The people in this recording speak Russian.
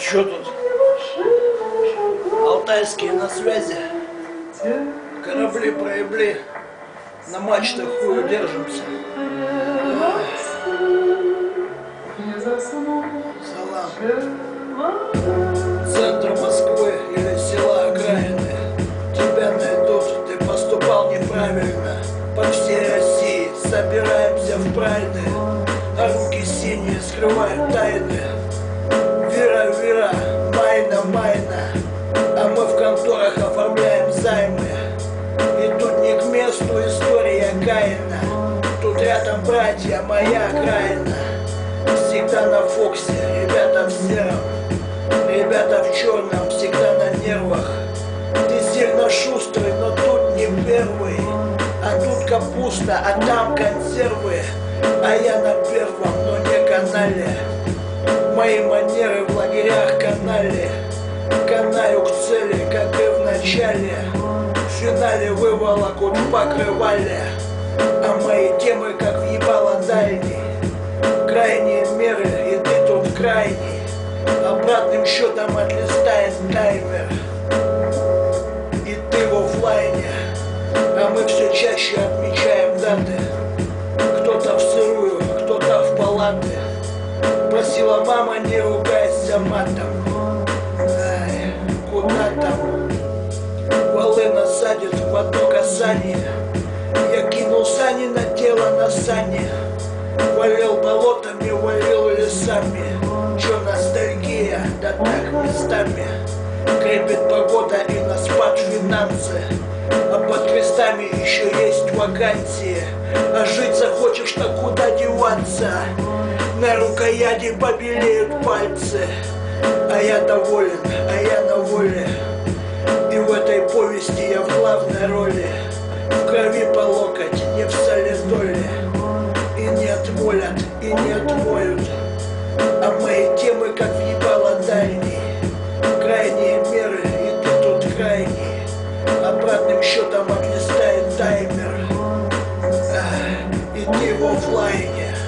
Что тут? Алтайские на связи. Корабли проебли. На мачтах хую держимся. Салам. Центр Москвы или села окраины. Тебя найдут, ты поступал неправильно. По всей России собираемся в прайды. А руки синие скрывают тайны. Вера, майна, майна. А мы в конторах оформляем займы. И тут не к месту история Каина. Тут рядом братья, моя окраина. Всегда на Фоксе, ребята в сером. Ребята в черном, всегда на нервах. Ты сильно шустрый, но тут не первый. А тут капуста, а там консервы. А я на первом, но не канале. Мои манеры в лагерях канали. Канаю к цели, как и в начале. В финале выволокут покрывали. А мои темы, как въебало дальний. Крайние меры, и ты тут крайний. Обратным счетом отлистает таймер. И ты в оффлайне. А мы все чаще отмечаем даты. Кто-то в сырую, кто-то в палаты. Просила мама, не ругайся матом. Ай, куда там? Валы насадит в одно касание. Я кинул сани на тело на сани. Валил болотами, валил лесами. Чё ностальгия, да так местами. Крепит погода и на спад финансы сами еще есть вакансии. А жить захочешь, так куда деваться? На рукояти побелеют пальцы. А я доволен, а я на воле. Yeah.